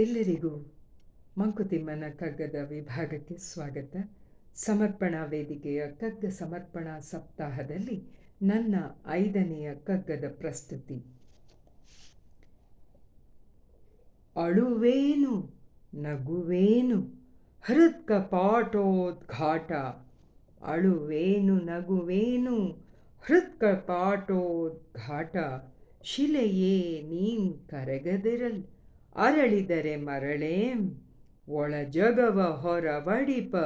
ಎಲ್ಲರಿಗೂ ಮಂಕುತಿಮ್ಮನ ಕಗ್ಗದ ವಿಭಾಗಕ್ಕೆ ಸ್ವಾಗತ. ಸಮರ್ಪಣಾ ವೇದಿಕೆಯ ಕಗ್ಗ ಸಮರ್ಪಣಾ ಸಪ್ತಾಹದಲ್ಲಿ ನನ್ನ ಐದನೆಯ ಕಗ್ಗದ ಪ್ರಸ್ತುತಿ. ಅಳುವೇನು, ನಗುವೇನು ಹೃತ್ಕಪಾಟೋದ್ಘಾಟ ಅಳುವೇನು, ನಗುವೇನು ಹೃತ್ಕಪಾಟೋದ್ಘಾಟ ಶಿಲೆಯೇ ನೀನ್ ಕರಗದಿರಲ್ ಅರಳಿದರೆ ಮರಳೇ, ಒಳ ಜಗವ ಹೊರ ಬಡಿಪ,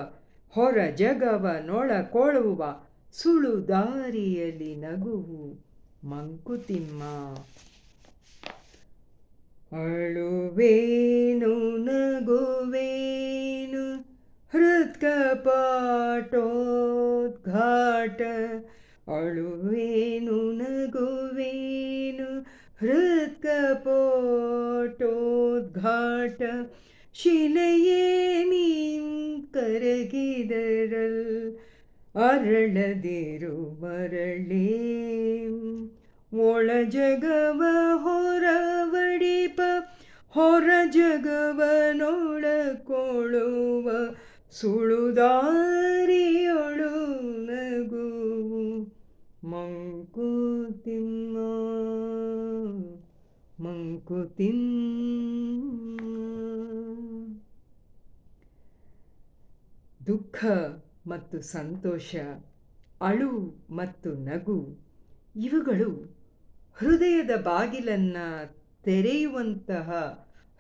ಹೊರ ಜಗವ ನೊಳಕೊಳುವ ಸುಳು ದಾರಿಯಲ್ಲಿ ನಗುವು, ಮಂಕುತಿಮ್ಮ. ಅಳುವೇನು, ನಗುವೇನು ಹೃತ್ಕಪಾಟೋದ್ಘಾಟ ಅಳುವೇನು, ನಗುವೇನು ಹೃತ್ಕಪೋಟೋದ್ಘಾಟ ಶಿಲೆಯೇ ನೀಂ ಕರಗಿದರಲ್ ಅರಳದಿರು ಮರಳೇ ಒಳ ಜಗವ ಹೊರ ಬಡಿಪ ಹೊರ ಜಗವನೊಳಕೊಳ್ಳುವ ಸುಳುದಾರಿಯೊಳು ದುಃಖ ಮತ್ತು ಸಂತೋಷ, ಅಳು ಮತ್ತು ನಗು, ಇವುಗಳು ಹೃದಯದ ಬಾಗಿಲನ್ನು ತೆರೆಯುವಂತಹ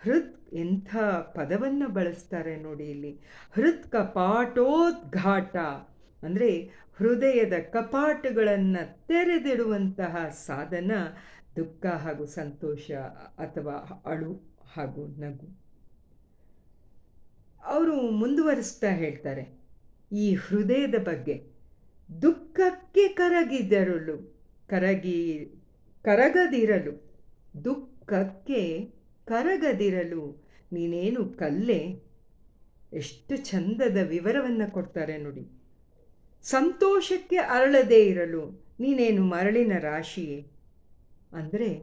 ಹೃತ್ ಎಂಥ ಪದವನ್ನು ಬಳಸ್ತಾರೆ ನೋಡಿ ಇಲ್ಲಿ. ಹೃತ್ ಕಪಾಟೋದ್ಘಾಟ ಅಂದರೆ ಹೃದಯದ ಕಪಾಟುಗಳನ್ನು ತೆರೆದಿಡುವಂತಹ ಸಾಧನ ದುಃಖ ಹಾಗೂ ಸಂತೋಷ, ಅಥವಾ ಅಳು ಹಾಗೂ ನಗು. ಅವರು ಮುಂದುವರಿಸ್ತಾ ಹೇಳ್ತಾರೆ, ಈ ಹೃದಯದ ಬಗ್ಗೆ. ದುಃಖಕ್ಕೆ ಕರಗಿದರಲು, ಕರಗಿ, ಕರಗದಿರಲು, ದುಃಖಕ್ಕೆ ಕರಗದಿರಲು ನೀನೇನು ಕಲ್ಲೆ? ಎಷ್ಟು ಚಂದದ ವಿವರವನ್ನು ಕೊಡ್ತಾರೆ ನೋಡಿ. ಸಂತೋಷಕ್ಕೆ ಅರಳದೇ ಇರಲು ನೀನೇನು ಮರಳಿನ ರಾಶಿಯೇ? ಅಂದರೆ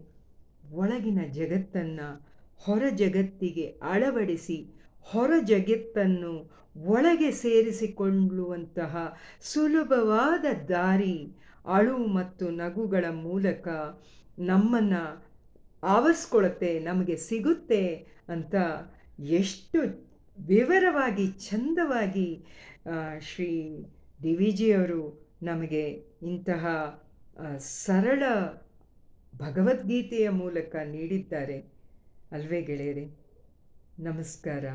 ಒಳಗಿನ ಜಗತ್ತನ್ನು ಹೊರ ಜಗತ್ತಿಗೆ ಅಳವಡಿಸಿ ಹೊರ ಜಗತ್ತನ್ನು ಒಳಗೆ ಸೇರಿಸಿಕೊಳ್ಳುವಂತಹ ಸುಲಭವಾದ ದಾರಿ ಅಳು ಮತ್ತು ನಗುಗಳ ಮೂಲಕ ನಮ್ಮನ್ನು ಆವಸ್ಕೊಳತೆ ನಮಗೆ ಸಿಗುತ್ತೆ ಅಂತ ಎಷ್ಟು ವಿವರವಾಗಿ, ಚಂದವಾಗಿ ಶ್ರೀ ಡಿ ವಿ ನಮಗೆ ಇಂತಹ ಸರಳ ಭಗವದ್ಗೀತೆಯ ಮೂಲಕ ನೀಡಿದ್ದಾರೆ. ಅಲ್ವೇ ಗೆಳೆಯರೆ? ನಮಸ್ಕಾರ.